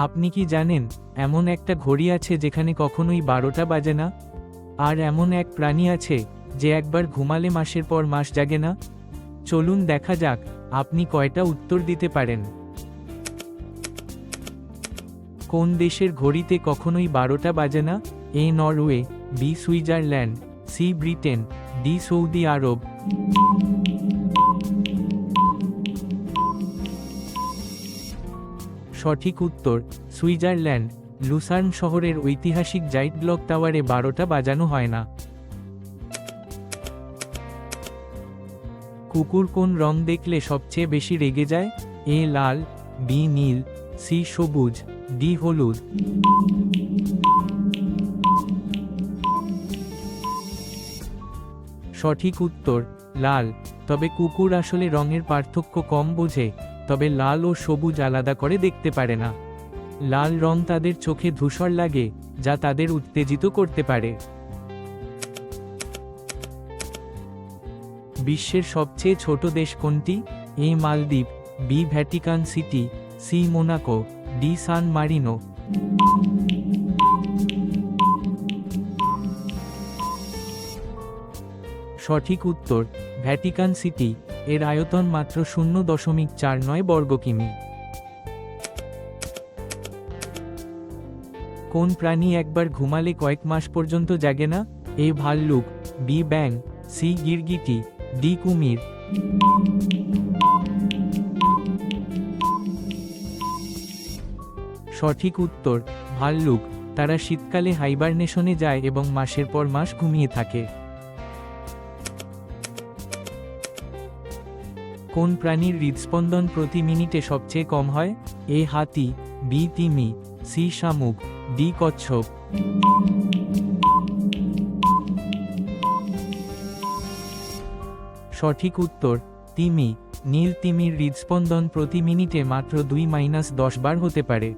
আপনি কি জানেন, এমন একটা ঘড়ি আছে যেখানে কখনোই বারোটা বাজে না? আর এমন এক প্রাণী আছে, যে একবার ঘুমালে মাসের পর মাস জাগে না? চলুন দেখা যাক, আপনি কয়টা উত্তর দিতে পারেন। কোন দেশের ঘড়িতে কখনোই বারোটা বাজে না? A Norway, B Switzerland, C Britain, D Saudi Arab. সঠিক উত্তর, সুইজারল্যান্ড, লুসার্ন শহরের ঐতিহাসিক জাইট ব্লক টাওয়ারে বারোটা বাজানো হয় না। কুকুর কোন রং দেখলে সবচেয়ে বেশি রেগে যায়? এ লাল, বি নীল, সি সবুজ, ডি হলুদ। সঠিক উত্তর, লাল, তবে কুকুর আসলে রঙের পার্থক্য কম বোঝে। তবে লাল ও সবুজ আলাদা করে দেখতে পারে না। লাল রং তাদের চোখে ধূসর লাগে, যা তাদের উত্তেজিত করতে পারে। বিশ্বের সবচেয়ে ছোট দেশ কোনটি? A Maldives, B Vatican City, C Monaco, D San Marino. সঠিক উত্তর, ভ্যাটিকান সিটি। এর আয়তন মাত্র শূন্য দশমিক চার নয় বর্গ কিমি। কোন প্রাণী একবার ঘুমালে কয়েক মাস পর্যন্ত জাগে না? এ ভাল্লুক, বি ব্যাং সি গিরগিটি, ডি কুমির। সঠিক উত্তর, ভাল্লুক, তারা শীতকালে হাইবারনেশনে যায় এবং মাসের পর মাস ঘুমিয়ে থাকে। কোন প্রাণীর হৃদস্পন্দন প্রতি মিনিটে সবচেয়ে কম হয়? এ হাতি, বি তিমি, সি শামুক, ডি কচ্ছপ। সঠিক উত্তর, তিমি। নীল তিমির হৃদস্পন্দন প্রতি মিনিটে মাত্র দুই মাইনাস দশ বার হতে পারে।